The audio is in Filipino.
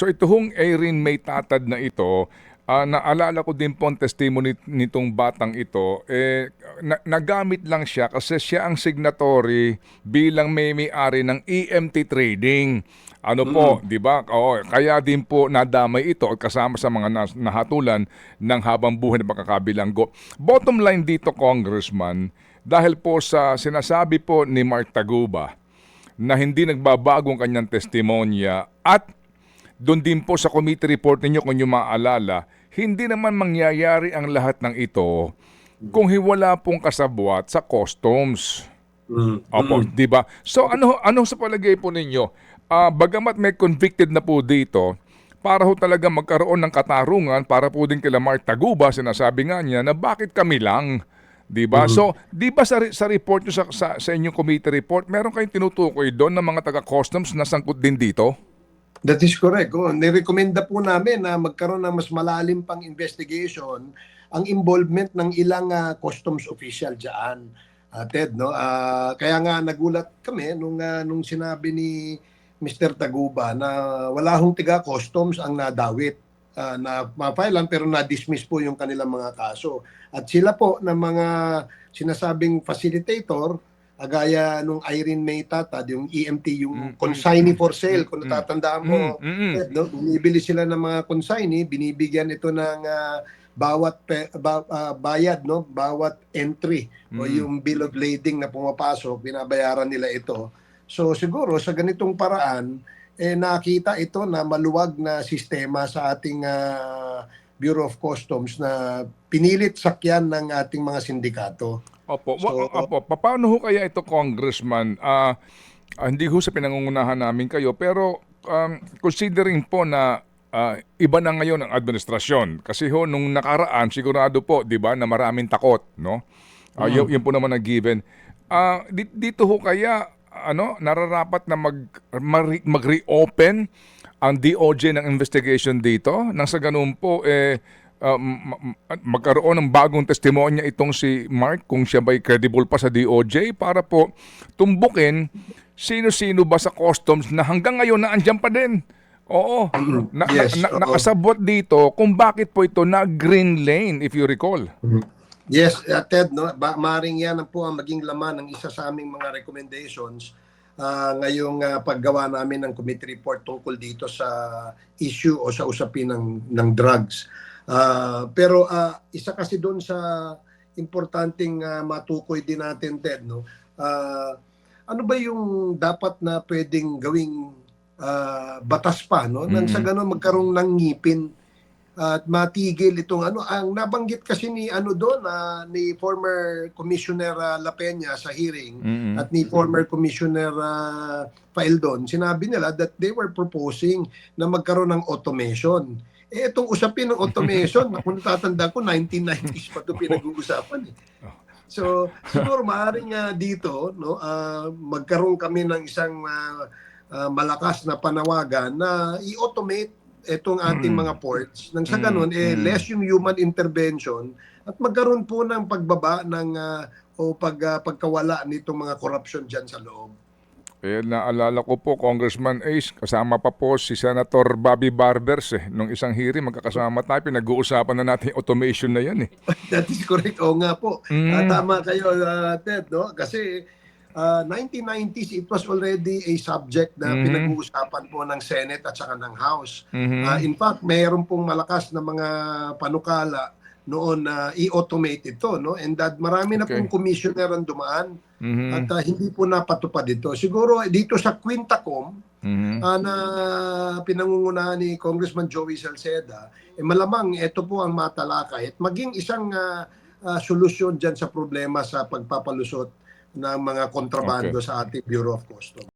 So ito hong Erin May Tatad na ito, ah, naalala ko din po ang testimony nitong batang ito, eh, na- nagamit lang siya kasi siya ang signatory bilang may may-ari ng EMT Trading. Ano po, di ba? Oo, kaya din po nadamay ito at kasama sa mga nas- nahatulan ng habang buhay na pagkakabilanggo. Bottom line dito, Congressman, dahil po sa sinasabi po ni Mark Taguba, na hindi nagbabago ang kanyang testimonya at doon din po sa committee report ninyo kung nyo maaalala, hindi naman mangyayari ang lahat ng ito kung hiwala pong kasabwat sa customs. Mm. Opo, di ba? So ano ano sa palagay po ninyo? Ah, bagamat may convicted na po dito, para ho talaga magkaroon ng katarungan para po din kila Mark Taguba, sinasabi nga niya na bakit kami lang? Di ba? So, di ba sa, sa report nyo, sa, sa, sa inyong committee report, meron kayong tinutukoy doon ng mga taga-customs na sangkot din dito? That is correct. Oh, nirekomenda po namin na magkaroon ng mas malalim pang investigation ang involvement ng ilang ah, customs official diyan. Ted, no? Ah, kaya nga nagulat kami nung ah, nung sinabi ni Mr. Taguba na wala hong tiga customs ang nadawit ah, na mapailan pero na-dismiss po yung kanilang mga kaso. At sila po ng mga sinasabing facilitator agaya nung Irene May Tatad, yung EMT, yung Mm, mm, consignee for sale, kung mm, natatandaan mo, Mm, mm, mm. Ted, no? bumibili sila ng mga consignee, binibigyan ito ng ah, bawat pe- ba- ah, bayad, no? bawat entry o Mm. yung bill of lading na pumapasok, binabayaran nila ito. So siguro sa ganitong paraan, eh, nakita ito na maluwag na sistema sa ating ah, Bureau of Customs na pinilit sakyan ng ating mga sindikato. Opo, So- opo. Pa- Paano ho kaya ito, Congressman? Ah, hindi ho sa pinangungunahan namin kayo, pero um, considering po na ah, iba na ngayon ang administrasyon. Kasi ho, nung nakaraan, sigurado po, di ba, na maraming takot, no? Ah, yun, yun po naman ang given. Di- dito ho kaya, ano, nararapat na mag, mag-reopen ang DOJ ng investigation dito nang sa ganun po eh uh, ma- ma- magkaroon ng bagong testimonya itong si Mark kung siya ba'y credible pa sa DOJ para po tumbukin sino-sino ba sa customs na hanggang ngayon na andyan pa din. Oo. Na, na- Yes, na- oo. nakasabot dito kung bakit po ito na green lane if you recall. Yes, uh, Ted, no, ba, maring yan ang po ang maging laman ng isa sa aming mga recommendations ah, ngayong ah, paggawa namin ng committee report tungkol dito sa issue o sa usapin ng, ng drugs. Ah, pero ah, isa kasi doon sa importanteng ah, matukoy din natin, Ted, no? Ah, ano ba yung dapat na pwedeng gawing ah, batas pa, no? Nang sa Mhm. ganun magkaroon ng ngipin at matigil itong ano ang nabanggit kasi ni ano doon ah, ni former commissioner ah, La Peña sa hearing Mm-mm. at ni former commissioner uh, Paildon sinabi nila that they were proposing na magkaroon ng automation eh itong usapin ng automation kung natatanda ko 1990s pa ito pinag-uusapan eh. So siguro maaaring nga dito no ah, magkaroon kami ng isang ah, ah, malakas na panawagan na i-automate itong ating Mm. mga ports nang sa Mm, ganun eh mm. less yung human intervention at magkaroon po ng pagbaba ng ah, o pag ah, pagkawala nitong mga corruption diyan sa loob. Eh, naalala ko po, Congressman Ace, kasama pa po si Senator Bobby Barbers eh. Nung isang hearing, magkakasama tayo, pinag-uusapan na natin yung automation na yan eh. That is correct. Oo nga po. Mm. Ah, tama kayo, ah, Ted, no? Kasi ah, 1990s, it was already a subject na Mhm. pinag-uusapan po ng Senate at saka ng House. Mhm. Ah, in fact, mayroon pong malakas na mga panukala noon na i-automate ito, no? And that marami na Okay. pong commissioner ang dumaan Mhm. at ah, hindi po napatupad ito. Siguro dito sa Quintacom, Mhm. ah, na pinangungunahan ni Congressman Joey Salceda, eh, malamang ito po ang matalakay at maging isang ah, ah, solusyon dyan sa problema sa pagpapalusot ng mga kontrabando sa ating Bureau of Customs.